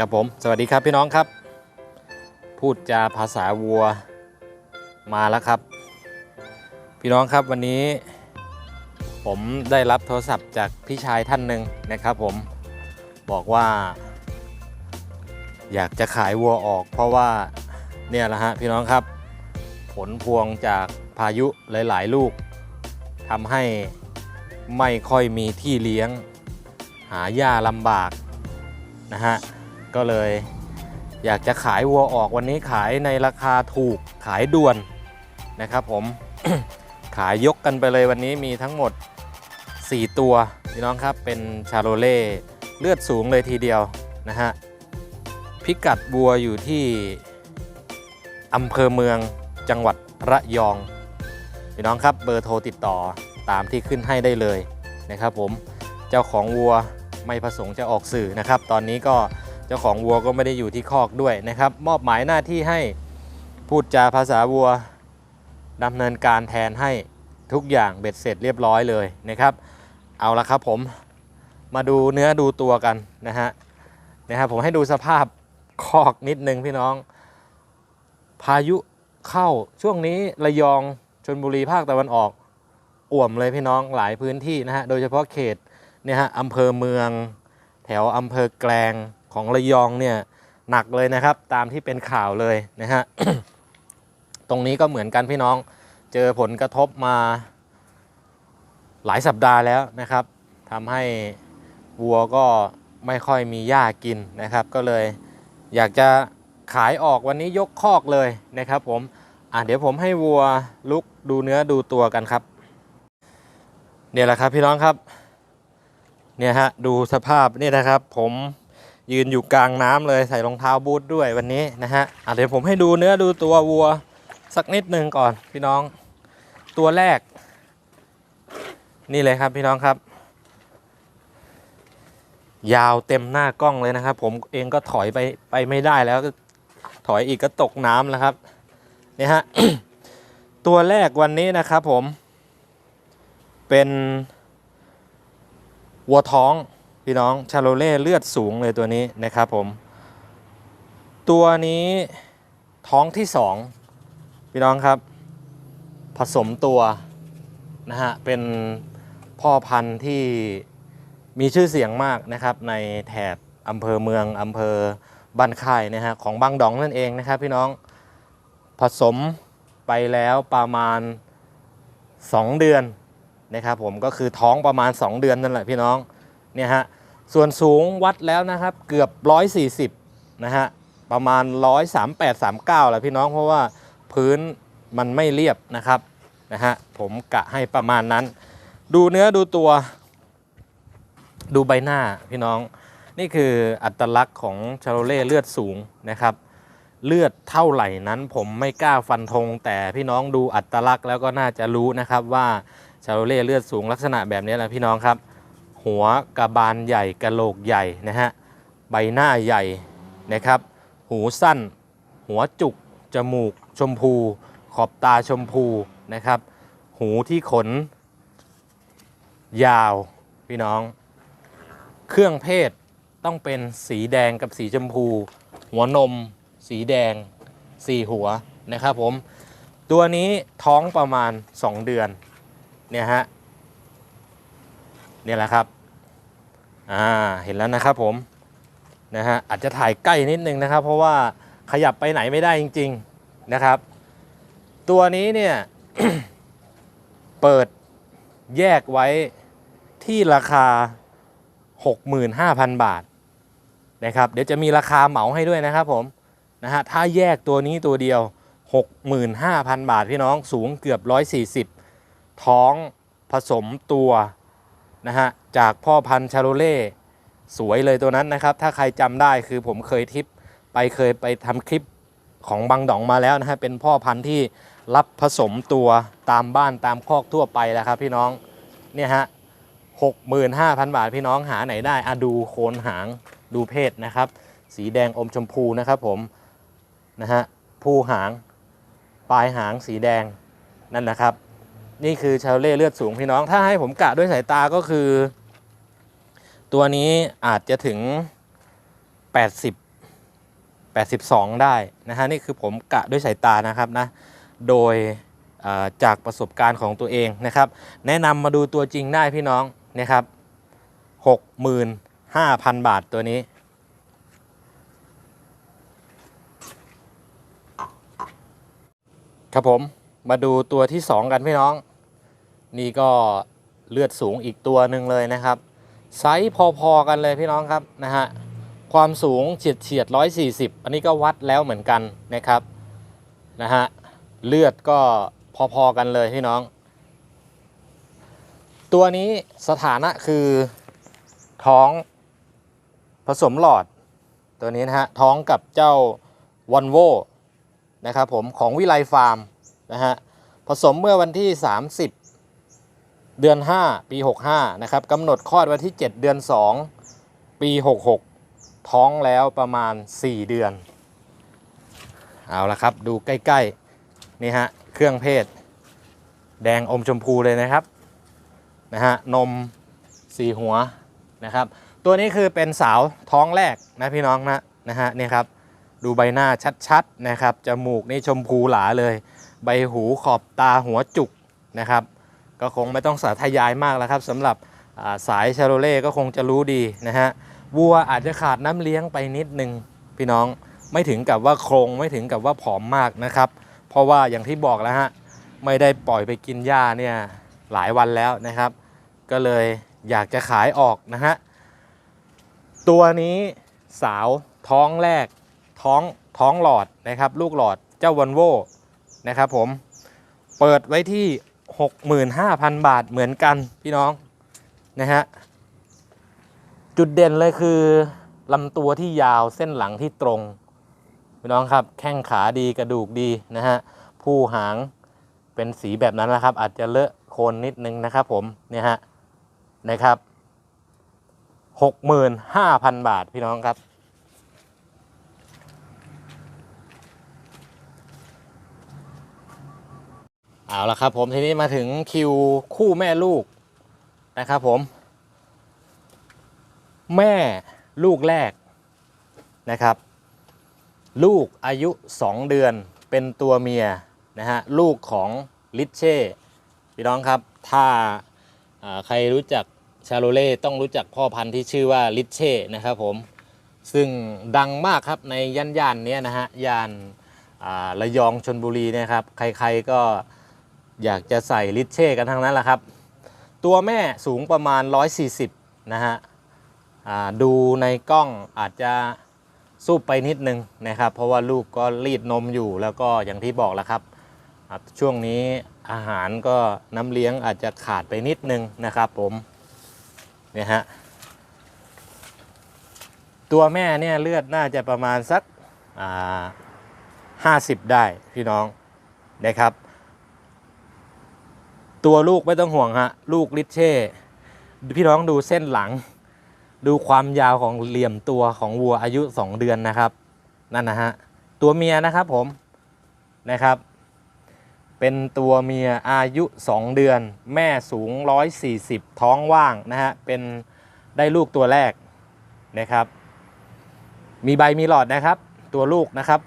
ครับผม สวัสดีครับพี่น้องครับ พูดจาภาษาวัวมาแล้วครับ พี่น้องครับวันนี้ ผมได้รับโทรศัพท์จากพี่ชายท่านหนึ่งนะครับ ผมบอกว่า อยากจะขายวัวออก เพราะว่าเนี่ยแหละฮะพี่น้องครับ ผลพวงจากพายุหลาย ๆ ลูกทำให้ไม่ค่อยมีที่เลี้ยง หาหญ้าลำบากนะฮะ ก็เลย อยากจะขายวัวออกวันนี้ขายในราคาถูกขายด่วนนะครับ ผมขายยกกันไปเลยวันนี้มีทั้งหมด 4 ตัวพี่น้องครับเป็นชาโรเล่เลือดสูงเลยทีเดียวนะฮะพิกัดวัวอยู่ที่อำเภอเมืองจังหวัดระยองพี่น้องครับเบอร์โทรติดต่อตามที่ขึ้นให้ได้เลยนะครับ ผมเจ้าของวัวไม่ประสงค์จะออกสื่อนะครับ ตอนนี้ก็ เจ้าของวัวก็ไม่ได้อยู่ที่คอกด้วยนะครับ มอบหมายหน้าที่ให้พูดจาภาษาวัวดำเนินการแทนให้ทุกอย่างเบ็ดเสร็จเรียบร้อยเลยนะครับ เอาละครับผมมาดูเนื้อดูตัวกันนะฮะนะครับผมให้ดูสภาพคอกนิดนึงพี่น้อง พายุเข้าช่วงนี้ระยองชนบุรีภาคตะวันออกอ่วมเลยพี่น้องหลายพื้นที่นะฮะโดยเฉพาะเขตเนี่ยฮะอำเภอเมือง แถวอำเภอแกลง ของระยองเนี่ยหนักเลยนะครับ ตามที่เป็นข่าวเลยนะฮะตรงนี้ก็เหมือนกันพี่น้องเจอผลกระทบมาหลายสัปดาห์แล้วนะครับทำให้วัวก็ไม่ค่อยมีหญ้ากินนะครับ ก็เลยอยากจะขายออกวันนี้ยกคอกเลยนะครับ ผมอะเดี๋ยวผมให้วัวลุกดูเนื้อดูตัวกันครับ เนี่ยแหละครับพี่น้องครับ เนี่ยฮะดูสภาพนี่นะครับ ผม ยืนอยู่กลางน้ำเลยใส่รองเท้าบูทด้วยวันนี้นะฮะะเดี๋ยวผมให้ดูเนื้อดูตัววัวสักนิดหนึ่งก่อนพี่น้อง ตัวแรก นี่เลยครับพี่น้องครับ ยาวเต็มหน้ากล้องเลยนะครับ ผมเองก็ถอยไปไปไม่ได้แล้วก็ถอยอีกก็ตกน้ำแล้วครับนี่ฮะตัวแรกวันนี้นะครับผม เป็นวัวท้อง พี่น้องชาโลเล่เลือดสูงเลยตัวนี้นะครับผม ตัวนี้ท้องที่สองพี่น้องครับ ผสมตัวนะฮะเป็นพ่อพันธุ์ที่มีชื่อเสียงมากนะครับ ในแถบอำเภอเมืองอำเภอบ้านค่ายนะฮะของบางดองนั่นเองนะครับ พี่น้องผสมไปแล้วประมาณ 2 เดือนนะครับผมก็คือท้องประมาณ 2 เดือนนั่นแหละพี่น้องเนี่ยฮะ ส่วนสูงวัดแล้วนะครับเกือบ 140 นะฮะ ประมาณ 138 39แหละพี่น้องเพราะว่าพื้นมันไม่เรียบนะครับนะฮะผมกะให้ประมาณนั้น ดูเนื้อดูตัว ดูใบหน้าพี่น้อง นี่คืออัตลักษณ์ของชาโรเล่เลือดสูงนะครับ เลือดเท่าไหร่นั้นผมไม่กล้าฟันธงแต่พี่น้องดูอัตลักษณ์แล้วก็น่าจะรู้นะครับว่าชาโรเล่เลือดสูงลักษณะแบบนี้แหละพี่น้องครับ หัวกระบาลใหญ่กระโหลกใหญ่นะฮะใบหน้าใหญ่นะครับ หูสั้น หัวจุก จมูก ชมพู ขอบตาชมพูนะครับ หูที่ขน ยาวพี่น้อง เครื่องเพศต้องเป็นสีแดงกับสีชมพู หัวนม สีแดงสีหัวนะครับผม ตัวนี้ท้องประมาณ 2 เดือนเนี่ยฮะเนี่ยแหละครับ อ่าเห็นแล้วนะครับผมนะฮะอาจจะถ่ายใกล้นิดนึงนะครับ เพราะว่าขยับไปไหนไม่ได้จริง ๆนะครับ ตัวนี้เนี่ยเปิดแยกไว้ที่ราคา 65,000 บาทนะครับเดี๋ยวจะมีราคาเหมาให้ด้วยนะครับผมนะฮะถ้าแยกตัวนี้ตัวเดียว 65,000 บาทพี่น้องสูงเกือบ 140 ท้องผสมตัวนะฮะ จากพ่อพันธุ์ชาโรเล่สวยเลยตัวนั้นนะครับ ถ้าใครจำได้คือผมเคยทิปไปเคยไปทำคลิปของบังดองมาแล้วนะฮะเป็นพ่อพันธุ์ที่รับผสมตัวตามบ้านตามคอกทั่วไปแล้วครับพี่น้องเนี่ยฮะ65,000บาทพี่น้องหาไหนได้อะดูโคนหางดูเพศนะครับ สีแดงอมชมพูนะครับผมนะฮะผู้หางปลายหางสีแดงนั่นนะครับ นี่คือชาโลเล่เลือดสูงพี่น้องถ้าให้ผมกะด้วยสายตาก็คือ ตัวนี้อาจจะถึง 80 82 ได้นะฮะนี่คือผมกะด้วยสายตานะครับนะโดยจากประสบการณ์ของตัวเองนะครับ แนะนำมาดูตัวจริงได้พี่น้องนะครับ 65,000 บาทตัวนี้ ครับผมมาดูตัวที่ 2 กันพี่น้อง นี่ก็เลือดสูงอีกตัวหนึ่งเลยนะครับ ไซส์พอๆกันเลยพี่น้องครับนะฮะความสูงเฉียดเฉียด140อันนี้ก็วัดแล้วเหมือนกันนะครับนะฮะเลือดก็พอๆกันเลยพี่น้อง ตัวนี้สถานะคือท้องผสมหลอด ตัวนี้นะฮะท้องกับเจ้าวอนโวนะครับผมของวิไลฟาร์มนะฮะผสมเมื่อวันที่ 30 เดือน 5 ปี 65 นะครับกำหนดคลอดวันที่ 7 เดือน 2 ปี 66 ท้องแล้วประมาณ 4 เดือน เอาละครับ ดูใกล้ ๆ นี่ฮะ เครื่องเพศ แดงอมชมพูเลยนะครับ นะฮะ นมสีหัวนะครับ ตัวนี้คือเป็นสาวท้องแรกนะพี่น้องนะนะฮะนี่ครับดูใบหน้าชัดๆนะครับจมูกนี่ชมพูหลาเลย ใบหูขอบตาหัวจุกนะครับ ก็คงไม่ต้องสาธยายมากแล้วครับสำหรับสายชาโรเล่ก็คงจะรู้ดีนะฮะวัวอาจจะขาดน้ำเลี้ยงไปนิดนึงพี่น้องไม่ถึงกับว่าโครงไม่ถึงกับว่าผอมมากนะครับ เพราะว่าอย่างที่บอกแล้วฮะไม่ได้ปล่อยไปกินหญ้าเนี่ยหลายวันแล้วนะครับ ก็เลยอยากจะขายออกนะฮะตัวนี้สาวท้องแรกท้องท้องหลอดนะครับ ลูกหลอดเจ้าวันโวนะครับผมเปิดไว้ที่ 65,000 บาทเหมือนกันพี่น้องนะฮะจุดเด่นเลยคือลำตัวที่ยาวเส้นหลังที่ตรงพี่น้องครับแข้งขาดีกระดูกดีนะฮะผู้หางเป็นสีแบบนั้นนะครับ อาจจะเลอะโคนนิดนึงนะครับผมเนี่ยฮะนะครับ 65,000 บาทพี่น้องครับ เอาละครับผมทีนี้มาถึงคิวคู่แม่ลูกนะครับผม แม่ลูกแรกนะครับ ลูกอายุ 2 เดือนเป็นตัวเมียนะฮะลูกของลิเช่พี่น้องครับ ถ้าใครรู้จักชาโลเล่ต้องรู้จักพ่อพันธุ์ที่ชื่อว่าลิเช่นะครับผมซึ่งดังมากครับในย่านย่านๆเนี้นะฮะย่านระยองชนบุรีนะครับ ใครๆก็ อยากจะใส่ลิเช่กันทั้งนั้นแหละครับ ตัวแม่สูงประมาณ 140 นะฮะดูในกล้องอาจจะสูบไปนิดนึงนะครับ เพราะว่าลูกก็รีดนมอยู่แล้วก็อย่างที่บอกแล้วครับ ช่วงนี้อาหารก็น้ำเลี้ยงอาจจะขาดไปนิดนึงนะครับผมเนี่ยฮะตัวแม่เนี่ยเลือดน่าจะประมาณสักอ่า50ได้พี่น้องนะครับ ตัวลูกไม่ต้องห่วงฮะ ลูกลิเช่ พี่น้องดูเส้นหลัง ดูความยาวของเหลี่ยมตัวของวัวอายุ 2 เดือนนะครับ นั่นนะฮะ ตัวเมียนะครับผมนะครับ เป็นตัวเมียอายุ 2 เดือน แม่สูง 140 ท้องว่างนะฮะ เป็นได้ลูกตัวแรกนะครับ มีใบมีหลอดนะครับ ตัวลูกนะครับ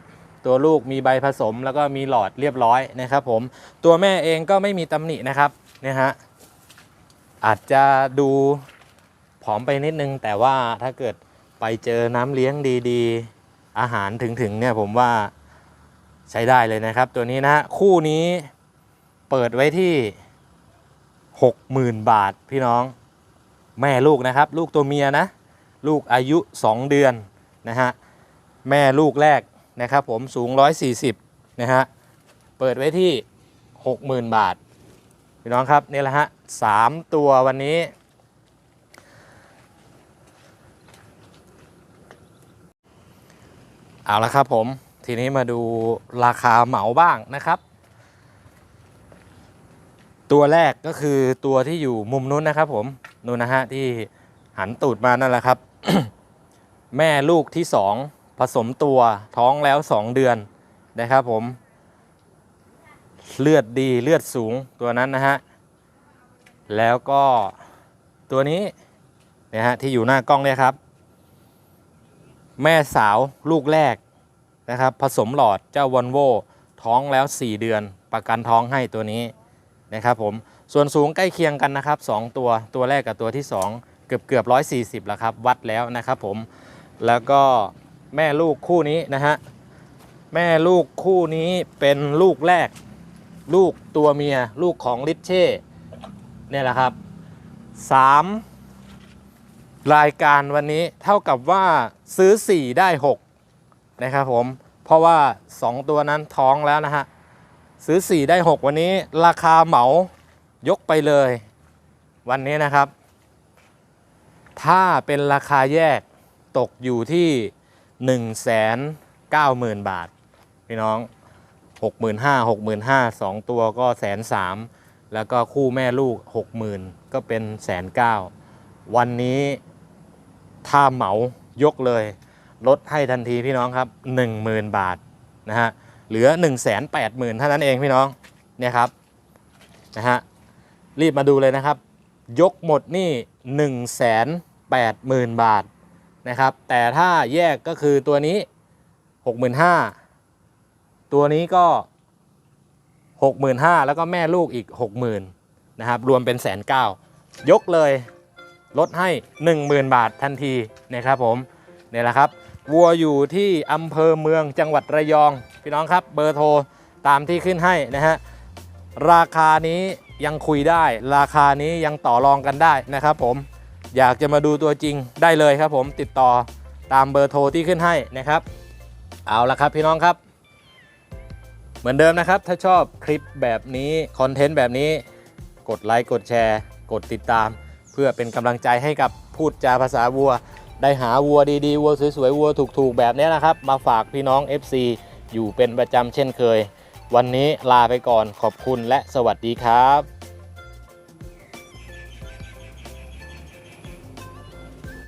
ตัวลูกมีใบผสมแล้วก็มีหลอดเรียบร้อยนะครับผมตัวแม่เองก็ไม่มีตำหนินะครับเนี่ยฮะอาจจะดูผอมไปนิดนึง แต่ว่าถ้าเกิดไปเจอน้ำเลี้ยงดีๆ อาหารถึงๆเนี่ยผมว่าใช้ได้เลยนะครับ ตัวนี้นะฮะคู่นี้เปิดไว้ที่ 60,000 บาทพี่น้องแม่ลูกนะครับ ลูกตัวเมียนะ ลูกอายุ 2 เดือนนะฮะแม่ลูกแรก นะครับผมสูง 140 นะฮะ เปิดไว้ที่ 60,000 บาท พี่น้องครับนี่แหละฮะสามตัววันนี้ เอาละครับผมทีนี้มาดูราคาเหมาบ้างนะครับ ตัวแรกก็คือตัวที่อยู่มุมนู้นนะครับผมนู้นนะฮะที่หันตูดมานั่นแหละครับ แม่ลูกที่สอง ผสมตัวท้องแล้ว 2 เดือนนะครับผม เลือดดีเลือดสูงตัวนั้นนะฮะ แล้วก็ตัวนี้นะฮะที่อยู่หน้ากล้องเนี่ยครับ แม่สาวลูกแรกนะครับ ผสมหลอดเจ้าวอลโวท้องแล้ว 4 เดือน ประกันท้องให้ตัวนี้นะครับผมส่วนสูงใกล้เคียงกันนะครับ 2 ตัวตัวแรกกับตัวที่ 2 เกือบเกือบ140แล้วครับ วัดแล้วนะครับผมแล้วก็ แม่ลูกคู่นี้นะฮะแม่ลูกคู่นี้เป็นลูกแรก ลูกตัวเมียลูกของลิชเช่เนี่ยแหละครับสามรายการวันนี้เท่ากับว่าซื้อ 4 ได้6นะครับผมเพราะว่า 2 ตัวนั้นท้องแล้วนะฮะซื้อ 4 ได้ 6 วันนี้ราคาเหมายกไปเลย วันนี้นะครับ ถ้าเป็นราคาแยกตกอยู่ที่ 1 9 0 0 0 0 บาท พี่น้อง 65,000 65,000 2 ตัวก็แสนสามแล้วก็คู่แม่ลูก 60,000 ก็เป็นแสนเก้าวันนี้ถ้าเหมายกเลย ลดให้ทันทีพี่น้องครับ 10,000 บาทนะฮะเหลือ 180,000เท่านั้นเองพี่น้องเนี่ยครับนะฮะรีบมาดูเลยนะครับ ยกหมดนี่ 180,000 บาท นะครับ แต่ถ้าแยกก็คือตัวนี้ 65,000 ตัวนี้ก็ 65,000 แล้วก็แม่ลูกอีก 60,000 นะครับ รวมเป็นแสนเก้ายกเลยลดให้ 10,000 บาททันทีนะครับผมเนี่ยแหละครับวัวอยู่ที่อำเภอเมืองจังหวัดระยอง พี่น้องครับเบอร์โทรตามที่ขึ้นให้นะฮะราคานี้ยังคุยได้ ราคานี้ยังต่อรองกันได้นะครับผม อยากจะมาดูตัวจริงได้เลยครับผมติดต่อตามเบอร์โทรที่ขึ้นให้นะครับ เอาละครับพี่น้องครับ เหมือนเดิมนะครับ ถ้าชอบคลิปแบบนี้คอนเทนต์แบบนี้กดไลค์กดแชร์ กดติดตาม เพื่อเป็นกำลังใจให้กับพูดจาภาษาวัว ได้หาวัวดีๆวัวสวยๆวัวถูกๆแบบนี้นะครับ มาฝากพี่น้อง FC อยู่เป็นประจำเช่นเคย วันนี้ลาไปก่อนขอบคุณและสวัสดีครับ